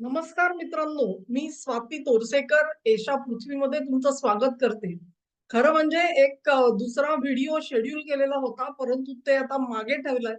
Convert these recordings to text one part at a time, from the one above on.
नमस्कार मित्रांनो मी स्वाती तोरसेकर एशा पृथ्वीमध्ये तुमचं स्वागत करते. खरं म्हणजे एक दुसरा व्हिडिओ शेड्यूल केलेला होता परंतु ते आता मागे ठेवलाय.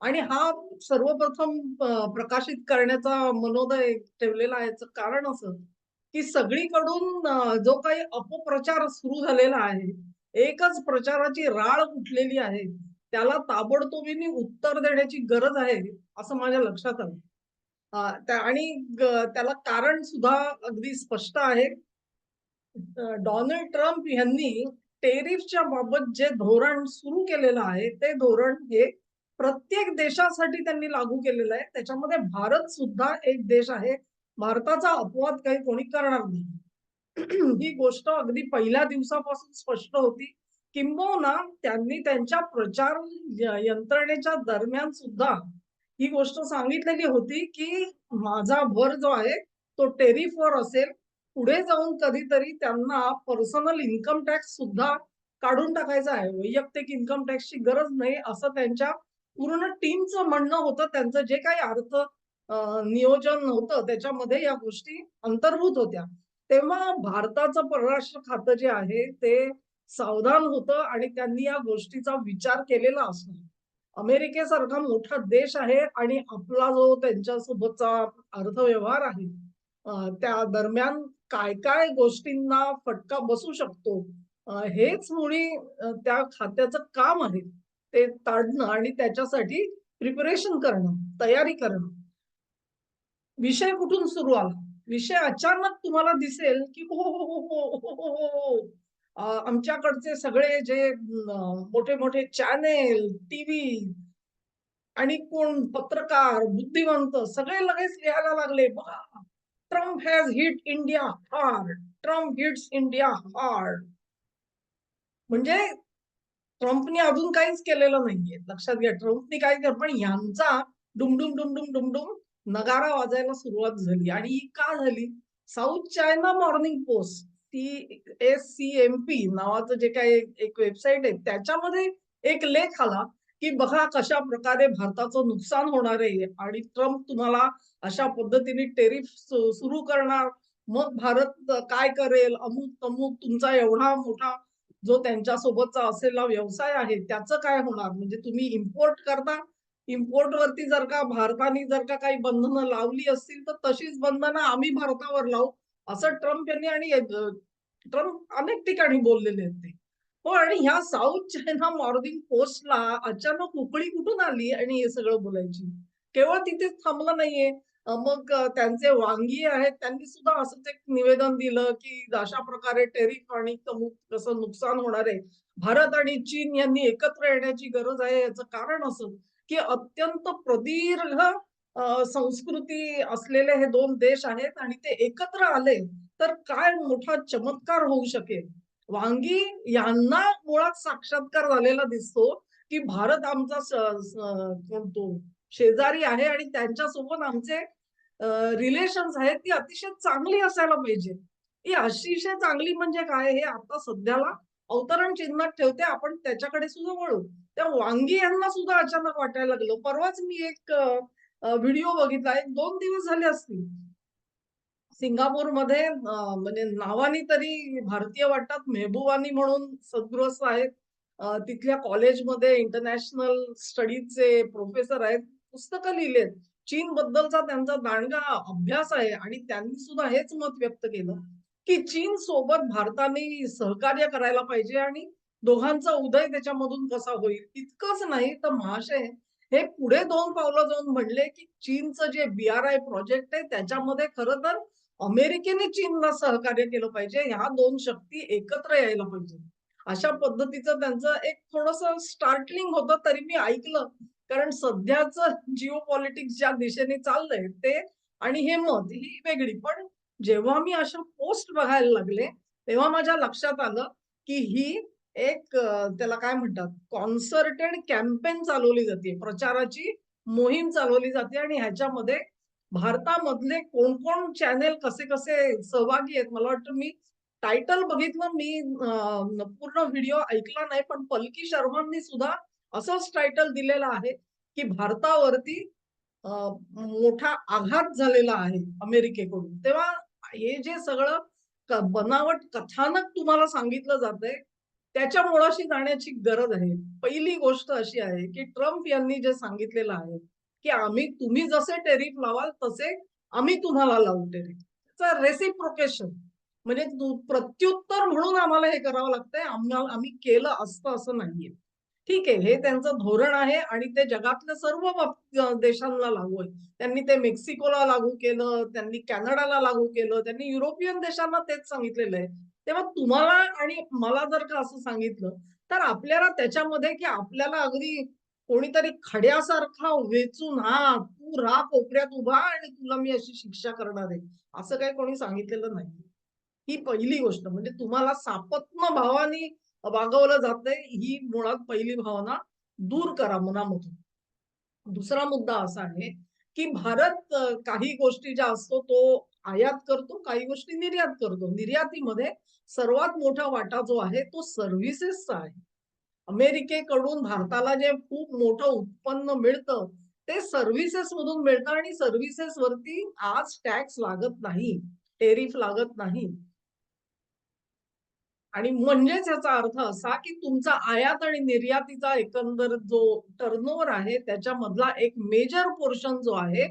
आणि हा सर्वप्रथम प्रकाशित करण्याचा मनोदय ठेवलेला आहे याचं कारण असं की सगळीकडून जो काही अपप्रचार सुरू झालेला आहे एकच प्रचाराची राळ उठलेली आहे त्याला ताबडतोबीने उत्तर देण्याची गरज आहे असं माझ्या लक्षात आलं. आणि त्याला कारण सुद्धा अगदी स्पष्ट आहे. डोनाल्ड ट्रम्प यांनी टेरिफच्या बाबत जे धोरण सुरू केलेलं आहे, ते धोरण हे प्रत्येक देशासाठी त्यांनी लागू केलेलं आहे. त्याच्यामध्ये भारत सुद्धा एक देश आहे. भारताचा अपवाद काही कोणी करणार नाही. ही गोष्ट अगदी पहिल्या दिवसापासून स्पष्ट होती. किंबहुना त्यांनी त्यांच्या प्रचार यंत्रणेच्या दरम्यान सुद्धा ही गोष्ट सांगितलेली होती, की माझा भर जो आहे तो टेरिफवर असेल. पुढे जाऊन कधीतरी त्यांना पर्सनल इन्कम टॅक्स सुद्धा काढून टाकायचा आहे. वैयक्तिक इन्कम टॅक्सची गरज नाही असं त्यांच्या पूर्ण टीमचं म्हणणं होतं. त्यांचं जे काही अर्थ नियोजन होतं त्याच्यामध्ये या गोष्टी अंतर्भूत होत्या. तेव्हा भारताचं परराष्ट्र खातं जे आहे ते सावधान होतं आणि त्यांनी या गोष्टीचा विचार केलेला असतो. अमेरिकेसारखा मोठा देश आहे आणि आपला जो त्यांच्यासोबतचा अर्थव्यवहार आहे त्या दरम्यान काय-काय गोष्टींना फटका बसू शकतो हेच मुळी त्या खात्याचं काम आहे. ते ताडणं आणि त्याच्यासाठी प्रिपरेशन करणं, तयारी करणं. विषय कुठून सुरू आला? विषय अचानक तुम्हाला दिसेल, की हो, हो, हो, हो, हो, हो, हो, हो. आमच्याकडचे सगळे जे मोठे-मोठे चॅनेल, टीव्ही आणि कोण पत्रकार, बुद्धिवंत सगळे लगेच लिहायला लागले, बघा Trump has hit India hard. Trump hits India hard. म्हणजे ट्रम्पनी अजून काहीच केलेलं नाहीये. लक्षात घ्या ट्रम्पनी काय केलं पण ह्यांचा डुमडुम डुमडुम डुमडुम नगारा वाजायला सुरुवात झाली आणि ही का झाली? South China Morning Post the SCMP नावाचं जे काही एक वेबसाईट आहे त्याच्यामध्ये एक लेख आला, की बघा कशा प्रकारे भारताचं नुकसान होणार आहे आणि ट्रम्प तुम्हाला अशा पद्धतीने टेरिफ सुरू करणार. मग भारत काय करेल? अमुक-तमुक तुमचा एवढा मोठा जो त्यांच्यासोबतचा असलेला व्यवसाय आहे, त्याचं काय होणार? म्हणजे तुम्ही इम्पोर्ट करता, इम्पोर्टवरती जर का भारताने जर का काही बंधनं लावली असतील, तर तशीच बंधनं आम्ही भारतावर लावू, असं ट्रम्प यांनी आणि ट्रम्प अनेक ठिकाणी बोललेले आहेत ते. हो, पण ह्या साऊथ चायना मॉर्निंग पोस्टला अचानक उकळी कुठून आली आणि हे सगळं बोलायची? केवळ तिथेच थांबलं नाहीये. मग त्यांचे वांगी आहेत, त्यांनी सुद्धा असंच एक निवेदन दिलं, की अशा प्रकारे टेरिफ आणि कसं नुकसान होणार आहे. भारत आणि चीन यांनी एकत्र येण्याची गरज आहे. याचं कारण असं, की अत्यंत प्रदीर्घ संस्कृती असलेले हे दोन देश आहेत आणि ते एकत्र आले, तर काय मोठा चमत्कार होऊ शकेल. वांगी यांना मुळात साक्षात्कार झालेला दिसतो, की भारत आमचा स शेजारी आहे आणि त्यांच्यासोबत आमचे रिलेशन रिलेशन्स आहेत ती अतिशय चांगली असायला पाहिजे. ही अतिशय चांगली म्हणजे काय हे आता सध्याला अवतरण चिन्हात ठेवते. आपण त्याच्याकडे सुद्धा वळू. त्या वांगी यांना सुद्धा अचानक वाटायला लागलं. परवाच मी एक व्हिडिओ बघितला. एक दोन दिवस झाले असतील. सिंगापूरमध्ये म्हणजे नावानी तरी भारतीय वाटतात. मेहबूबानी म्हणून सद्गृहस्थ आहेत. तिथल्या कॉलेजमध्ये इंटरनॅशनल स्टडीजचे प्रोफेसर आहेत. पुस्तकं लिहिलेत. चीन बद्दलचा त्यांचा दांडगा अभ्यास आहे आणि त्यांनी सुद्धा हेच मत व्यक्त केलं, की चीन सोबत भारताने सहकार्य करायला पाहिजे आणि दोघांचा उदय त्याच्यामधून कसा होईल. इतकंच नाही तर महाशय हे पुढे दोन पावलं जाऊन म्हणले, की चीनचं जे बी-आर-आय प्रोजेक्ट आहे त्याच्यामध्ये खरं तर अमेरिकेने चीनला सहकार्य केलं पाहिजे. ह्या दोन शक्ती एकत्र यायला पाहिजे. अशा पद्धतीचं त्यांचं एक थोडस स्टार्टलिंग होतं तरी मी ऐकलं. कारण सध्याचं जिओपॉलिटिक्स ज्या दिशेने चाललंय ते आणि हे मत ही वेगळी. पण जेव्हा मी अशा पोस्ट बघायला लागले, तेव्हा माझ्या लक्षात आलं, की ही एक त्याला काय म्हणतात कॉन्सर्टेड कॅम्पेन चालवली जाते. प्रचाराची मोहीम चालवली जाते आणि ह्याच्यामध्ये भारतामधले कोण-कोण चॅनेल कसे-कसे सहभागी आहेत. मला वाटतं मी टायटल बघितलं मी पूर्ण व्हिडिओ ऐकला नाही, पण पलकी शर्मांनी सुद्धा असंच टायटल दिलेलं आहे, की भारतावरती मोठा आघात झालेला आहे अमेरिकेकडून तेव्हा हे जे सगळं बनावट कथानक तुम्हाला सांगितलं जातंय त्याच्या मुळाशी जाण्याची गरज आहे. पहिली गोष्ट अशी आहे की ट्रम्प यांनी जे सांगितलेलं आहे की आम्ही तुम्ही जसे टेरिफ लावाल तसे आम्ही तुम्हाला लावू टेरिफ. रेसिप्रोकेशन म्हणजे प्रत्युत्तर म्हणून आम्हाला हे करावं लागतंय. आम्हाला आम्ही केलं असतं असं नाहीये. ठीक आहे हे त्यांचं धोरण आहे आणि ते जगातल्या सर्व देशांना लागू आहे. त्यांनी ते मेक्सिकोला लागू केलं त्यांनी कॅनडाला लागू केलं त्यांनी युरोपियन देशांना तेच सांगितलेलं आहे. तेव्हा तुम्हाला आणि मला जर का असं सांगितलं तर आपल्याला त्याच्यामध्ये की आपल्याला अगदी कोणीतरी खड्यासारखा वेचून हा तू रा कोपऱ्यात उभा आणि तुला मी अशी शिक्षा करणार आहे. असं काही कोणी सांगितलेलं नाही. ही पहिली गोष्ट म्हणजे तुम्हाला सापत्न भावानी वागवलं जातंय ही मुळात पहिली भावना दूर करा मनामधून. दुसरा मुद्दा असा आहे की भारत काही गोष्टी ज्या असतो तो आयात करतो काही गोष्टी निर्यात करतो. निर्यातीमध्ये सर्वात मोठा वाटा जो आहे तो सर्व्हिसेसचा आहे. अमेरिकेकडून भारताला जे खूप मोठं उत्पन्न मिळतं ते सर्व्हिसेस मधून मिळतं आणि सर्व्हिसेस वरती आज टॅक्स लागत नाही टेरिफ लागत नाही. आणि म्हणजेच याचा अर्थ असा की तुमचा आयात आणि निर्यातीचा एकंदर जो टर्नओव्हर आहे त्याच्यामधला एक मेजर पोर्शन जो आहे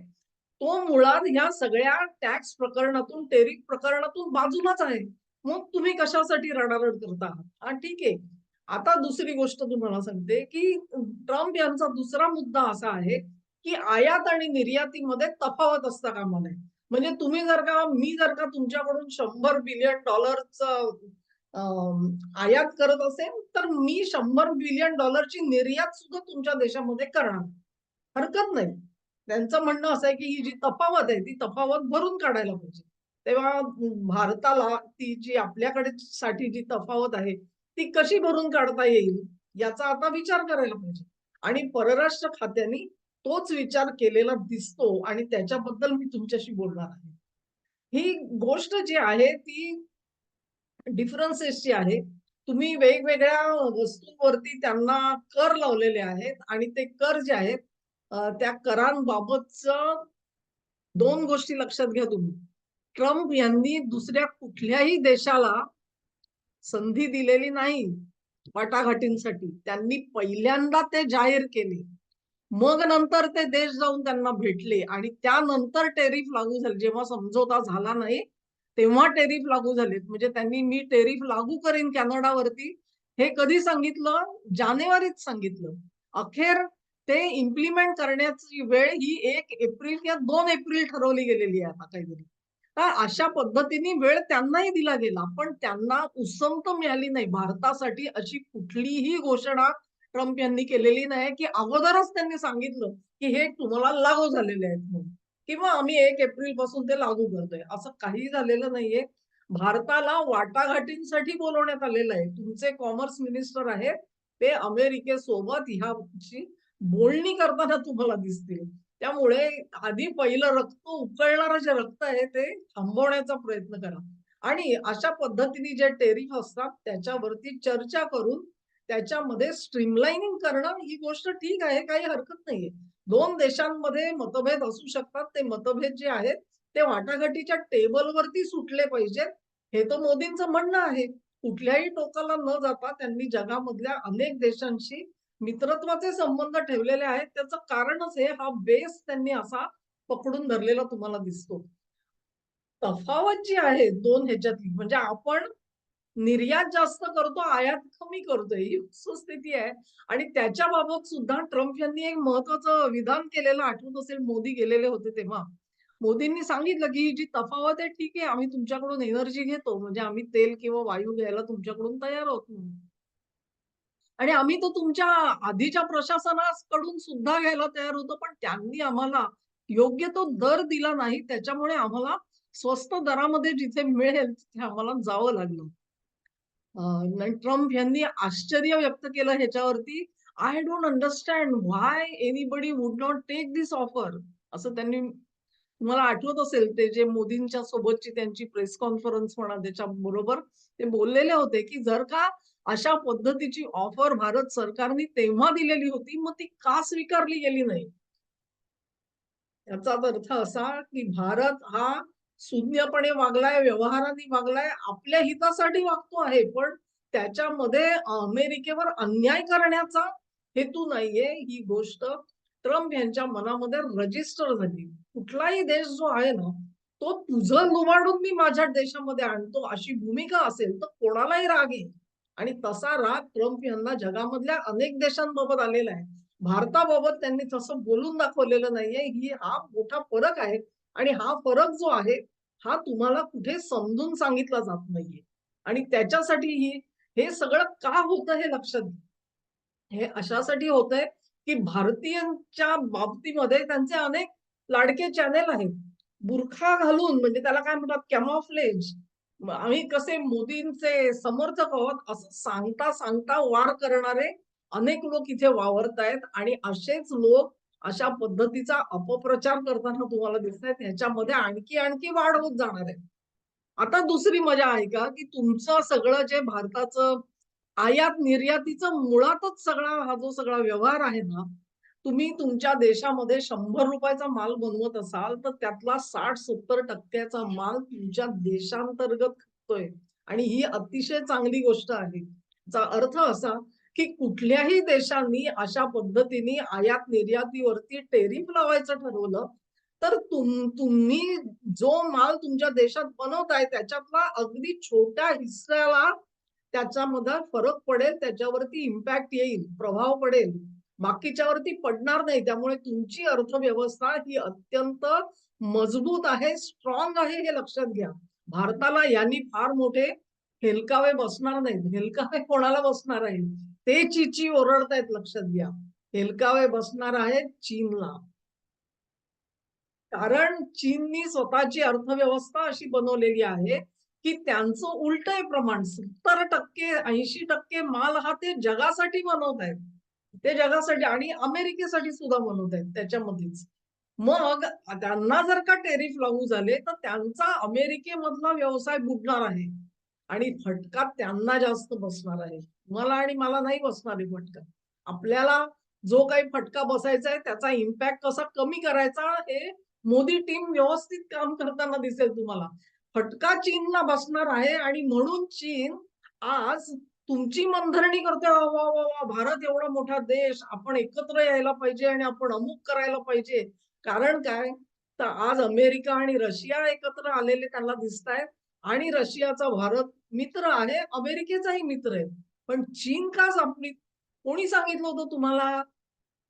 तो मुळात ह्या सगळ्या टॅक्स प्रकरणातून टेरिक प्रकरणातून बाजूलाच आहे. मग तुम्ही कशासाठी रडारड करता? आहात हा ठीक आहे. आता दुसरी गोष्ट तुम्हाला सांगते की ट्रम्प यांचा दुसरा मुद्दा असा आहे की आयात आणि निर्यातीमध्ये तफावत असता कामा नये. म्हणजे तुम्ही जर का मी जर का तुमच्याकडून शंभर बिलियन डॉलरचं आयात करत असेल तर मी शंभर बिलियन डॉलरची निर्यात सुद्धा तुमच्या देशामध्ये करणार. हरकत नाही. त्यांचं म्हणणं असं आहे की ही जी तफावत आहे ती तफावत भरून काढायला पाहिजे. तेव्हा भारताला ती जी आपल्याकडे साठी जी तफावत आहे ती कशी भरून काढता येईल याचा आता विचार करायला पाहिजे. आणि परराष्ट्र खात्याने तोच विचार केलेला दिसतो आणि त्याच्याबद्दल मी तुमच्याशी बोलणार आहे. ही गोष्ट जी आहे ती डिफरन्सेसची आहे तुम्ही वेगवेगळ्या वस्तूंवरती त्यांना कर लावलेले आहेत आणि ते कर जे आहेत त्या करांबाबतच दोन गोष्टी लक्षात घ्या तुम्ही. ट्रम्प यांनी दुसऱ्या कुठल्याही देशाला संधी दिलेली नाही वाटाघाटींसाठी. त्यांनी पहिल्यांदा ते जाहीर केले. मग नंतर ते देश जाऊन त्यांना भेटले आणि त्यानंतर टेरिफ लागू झाले. जेव्हा समझोता झाला नाही तेव्हा टेरिफ लागू झालेत. म्हणजे त्यांनी मी टेरिफ लागू करेन कॅनडावरती हे कधी सांगितलं? जानेवारीत सांगितलं. अखेर ते इम्प्लिमेंट करण्याची वेळ ही एक एप्रिल किंवा दोन एप्रिल ठरवली गेलेली आहे आता काहीतरी. तर अशा पद्धतीने वेळ त्यांनाही दिला गेला पण त्यांना उसंत मिळाली नाही. भारतासाठी अशी कुठलीही घोषणा ट्रम्प यांनी केलेली नाही की अगोदरच त्यांनी सांगितलं की हे तुम्हाला लागू झालेले आहेत म्हणून. किंवा आम्ही एक एप्रिलपासून ते लागू करतोय. असं काही झालेलं नाहीये. भारताला वाटाघाटींसाठी बोलवण्यात आलेलं आहे. तुमचे कॉमर्स मिनिस्टर आहेत. ते अमेरिकेसोबत ह्याची बोलणी करताना तुम्हाला दिसतील. त्यामुळे आधी पहिलं रक्त उकळणारं जे रक्त आहे ते थांबवण्याचा प्रयत्न करा. आणि अशा पद्धतीने जे टेरिफ असतात त्याच्यावरती चर्चा करून त्याच्यामध्ये स्ट्रीमलाइनिंग करणं ही गोष्ट ठीक आहे काही हरकत नाहीये. दोन देशांमध्ये मतभेद असू शकतात ते मतभेद जे आहेत ते वाटाघाटीच्या टेबलवरती सुटले पाहिजेत. हे तर मोदींचं म्हणणं आहे. कुठल्याही टोकाला न जाता त्यांनी जगामधल्या अनेक देशांशी मित्रत्वाचे संबंध ठेवलेले आहेत. त्याचं कारणच हे हा बेस त्यांनी असा पकडून धरलेला तुम्हाला दिसतो. तफावत जी आहे दोन ह्याच्यातली म्हणजे आपण निर्यात जास्त करतो आयात कमी करतोय ही सुस्थिती आहे. आणि त्याच्या बाबत सुद्धा ट्रम्प यांनी एक महत्वाचं विधान केलेलं आठवत असेल मोदी गेलेले होते तेव्हा. मोदींनी सांगितलं की ही जी तफावत आहे ठीक आहे आम्ही तुमच्याकडून एनर्जी घेतो म्हणजे आम्ही तेल किंवा वायू घ्यायला तुमच्याकडून तयार होत नाही आणि आम्ही तो तुमच्या आधीच्या प्रशासनाकडून सुद्धा घ्यायला तयार होतो पण त्यांनी आम्हाला योग्य तो दर दिला नाही त्याच्यामुळे आम्हाला स्वस्त दरामध्ये जिथे मिळेल तिथे आम्हाला जावं लागलं. ट्रम्प यांनी आश्चर्य व्यक्त केलं ह्याच्यावरती. I don't understand why anybody would not take this offer असं त्यांनी तुम्हाला आठवत असेल ते जे मोदींच्या सोबतची त्यांची प्रेस कॉन्फरन्स म्हणा त्याच्या बरोबर ते बोललेले होते की जर का अशा पद्धतीची ऑफर भारत सरकारने तेव्हा दिलेली होती मग ती का स्वीकारली गेली नाही? याचा अर्थ असा की भारत हा शून्यपणे वागलाय व्यवहाराने वागलाय आपल्या हितासाठी वागतो आहे पण त्याच्यामध्ये अमेरिकेवर अन्याय करण्याचा हेतू नाहीये. ही गोष्ट ट्रम्प यांच्या मनामध्ये रजिस्टर झाली. कुठलाही देश जो आहे ना तो तुझं लुबाडून मी माझ्या देशामध्ये आणतो अशी भूमिका असेल तर कोणालाही राग येईल. आणि तसा राग ट्रम्प यांना जगामधल्या अनेक देशांबाबत आलेला आहे. भारताबाबत त्यांनी तसं बोलून दाखवलेलं नाहीये. ही हा मोठा फरक आहे आणि हा फरक जो आहे हा तुम्हाला कुठे समजून सांगितला जात नाहीये. आणि त्याच्यासाठी ही हे सगळं का होतं हे लक्षात घ्या. हे अशासाठी होत आहे की भारतीयांच्या बाबतीमध्ये त्यांचे अनेक लाडके चॅनेल आहेत. बुरखा घालून म्हणजे त्याला काय म्हणतात कॅमॉफ्लेज आम्ही कसे मोदींचे समर्थक आहोत असं सांगता सांगता वार करणारे अनेक लोक इथे वावरत आहेत आणि असेच लोक अशा पद्धतीचा अपप्रचार करताना तुम्हाला दिसत आहेत. ह्याच्यामध्ये आणखी आणखी वाढ होत जाणार आहे. आता दुसरी मजा आहे का? की तुमचं सगळं जे भारताचं आयात निर्यातीचं मुळातच सगळा हा जो सगळा व्यवहार आहे ना तुम्ही तुमच्या देशामध्ये शंभर रुपयाचा माल बनवत असाल तर त्यातला साठ सत्तर टक्क्याचा माल तुमच्या देशांतर्गत खपतोय. आणि ही अतिशय चांगली गोष्ट आहे. चा अर्थ असा की कुठल्याही देशांनी अशा पद्धतीने आयात निर्यातीवरती टेरिफ लावायचं ठरवलं तर तुम तुम्ही जो माल तुमच्या देशात बनवताय त्याच्यातला अगदी छोट्या हिस्साला त्याच्यामध्ये फरक पडेल त्याच्यावरती इम्पॅक्ट येईल प्रभाव पडेल. बाकीच्यावरती पडणार नाही. त्यामुळे तुमची अर्थव्यवस्था ही अत्यंत मजबूत आहे स्ट्रॉंग आहे हे लक्षात घ्या. भारताला यांनी फार मोठे हेलकावे बसणार नाहीत. हेलकावे कोणाला बसणार आहेत? ते चिची ओरडतायत लक्षात घ्या. हेलकावे बसणार आहेत चीनला. कारण चीननी स्वतःची अर्थव्यवस्था अशी बनवलेली आहे की त्यांचं उलट प्रमाण. सत्तर टक्के ऐंशी टक्के माल हा ते जगासाठी बनवत आहेत ते जगासाठी आणि अमेरिकेसाठी सुद्धा बनवत आहेत त्याच्यामध्येच. मग त्यांना जर का टेरिफ लागू झाले तर त्यांचा अमेरिकेमधला व्यवसाय बुडणार आहे. आणि फटका त्यांना जास्त बसणार आहे. मला आणि मला नाही बसणार आहे फटका. आपल्याला जो काही फटका बसायचा आहे त्याचा इम्पॅक्ट कसा कमी करायचा हे मोदी टीम व्यवस्थित काम करताना दिसेल तुम्हाला. फटका चीनला बसणार आहे आणि म्हणून चीन आज तुमची मनधरणी करते वा वा वा भारत एवढा मोठा देश आपण एकत्र यायला पाहिजे आणि आपण अमुक करायला पाहिजे. कारण काय? तर आज अमेरिका आणि रशिया एकत्र आलेले त्यांना दिसत आहेत आणि रशियाचा भारत मित्र आहे अमेरिकेचाही मित्र आहे. पण चीन का आपली कोणी सांगितलं होतं तुम्हाला?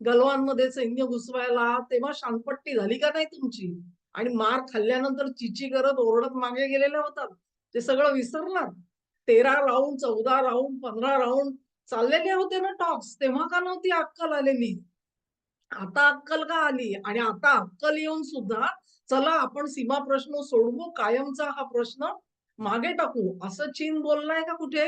गलवानमध्ये सैन्य घुसवायला तेव्हा शांतपट्टी झाली का नाही तुमची? आणि मार खाल्ल्यानंतर चिची करत ओरडत मागे गेलेल्या होतात. ते सगळं विसरलात तेरा राऊंड चौदा राऊंड पंधरा राऊंड चाललेले होते ना टॉक्स तेव्हा का नव्हती अक्कल आलेली आता अक्कल का आली? आणि आता अक्कल येऊन सुद्धा चला आपण सीमा प्रश्न सोडवू कायमचा हा प्रश्न मागे टाकू. असं चीन बोललाय का कुठे?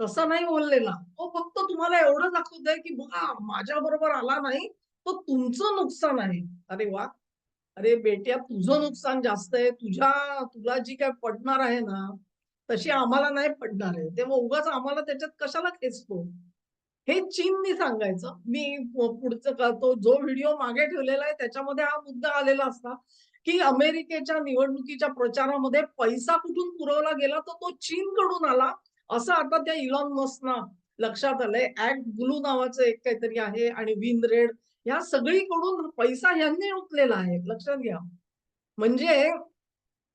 तसं नाही बोललेला. तो फक्त तुम्हाला एवढं दाखवतोय की बघा माझ्या बरोबर आला नाही तो तुमचं नुकसान आहे. अरे वा. अरे बेट्या तुझं नुकसान जास्त आहे. तुझ्या तुला जी काय पडणार आहे ना तशी आम्हाला नाही पडणार आहे. तेव्हा उगाच आम्हाला त्याच्यात कशाला खेचतो हे चीननी सांगायचं. मी पुढचं तो जो व्हिडिओ मागे ठेवलेला आहे त्याच्यामध्ये हा मुद्दा आलेला असता की अमेरिकेच्या निवडणुकीच्या प्रचारामध्ये पैसा कुठून पुरवला गेला तर तो चीन कडून आला. असं आता त्या इलॉन मस्कना लक्षात आलंय. ऍक्ट ब्लू नावाचं एक काहीतरी आहे आणि विन रेड या सगळीकडून पैसा यांनी उठलेला आहे. लक्षात घ्या. म्हणजे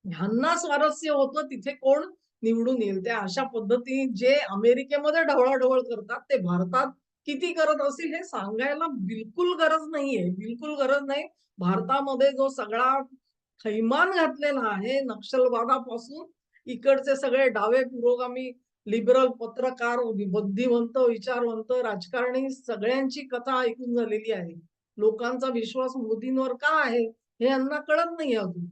ह्यांना स्वारस्य होतं तिथे कोण? निवडून येईल. त्या अशा पद्धतीने जे अमेरिकेमध्ये ढवळाढवळ करतात ते भारतात किती करत असतील हे सांगायला बिलकुल गरज नाहीये. बिलकुल गरज नाही. भारतामध्ये जो सगळा थैमान घातलेला आहे नक्षलवादापासून इकडचे सगळे डावे पुरोगामी लिबरल पत्रकार बुद्धिवंत विचारवंत राजकारणी सगळ्यांची कथा ऐकून झालेली आहे. लोकांचा विश्वास मोदींवर का आहे हे यांना कळत नाही अजून.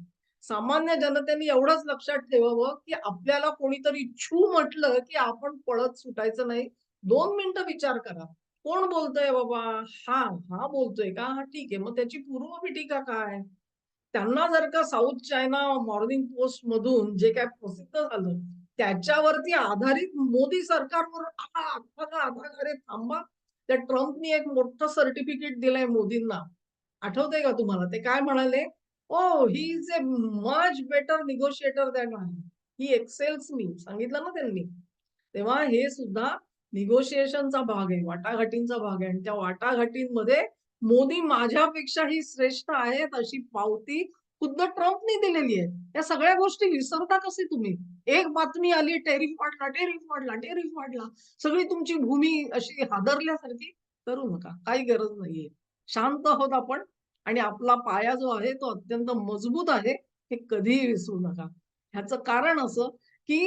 सामान्य जनतेने एवढंच लक्षात ठेवावं की आपल्याला कोणीतरी छू म्हटलं की आपण पळत सुटायचं नाही. दोन मिनिटं विचार करा. कोण बोलतोय बाबा? हा हा बोलतोय का? हा ठीक आहे. मग त्याची पूर्वपीठिका काय? त्यांना जर का साऊथ चायना मॉर्निंग पोस्ट मधून जे काय प्रसिद्ध झालं त्याच्यावरती आधारित मोदी सरकारवर आधार थांबा. त्या ट्रम्पनी एक मोठं सर्टिफिकेट दिलंय मोदींना. आठवतंय का तुम्हाला? ते काय म्हणाले? ओ he is a much better negotiator than I he excels मी सांगितलं ना त्यांनी. तेव्हा हे सुद्धा निगोशिएशनचा भाग आहे वाटाघाटींचा भाग आहे. आणि त्या वाटाघाटींमध्ये मोदी माझ्यापेक्षाही श्रेष्ठ आहेत अशी पावती खुद्द ट्रम्पनी दिलेली आहे. या सगळ्या गोष्टी विसरता कसे तुम्ही? एक बातमी आली टेरिफ वाढला टेरिफ वाढला टेरिफ वाढला. सगळी तुमची भूमी अशी हादरल्यासारखी करू नका. काही गरज नाहीये. शांत आहोत आपण. आणि आपला पाया जो आहे तो अत्यंत मजबूत आहे हे कधीही विसरू नका. ह्याचं कारण असं की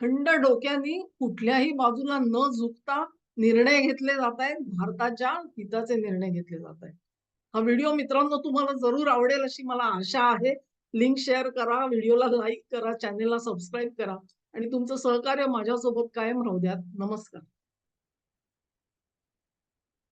थंड डोक्याने कुठल्याही बाजूला न झुकता निर्णय घेतले जात आहेत भारताच्या हिताचे निर्णय घेतले जात आहेत. हा व्हिडिओ मित्रांनो तुम्हाला जरूर आवडेल अशी मला आशा आहे. लिंक शेअर करा व्हिडिओला लाईक करा चॅनेलला सबस्क्राईब करा आणि तुमचं सहकार्य माझ्यासोबत कायम राहू द्यात. नमस्कार.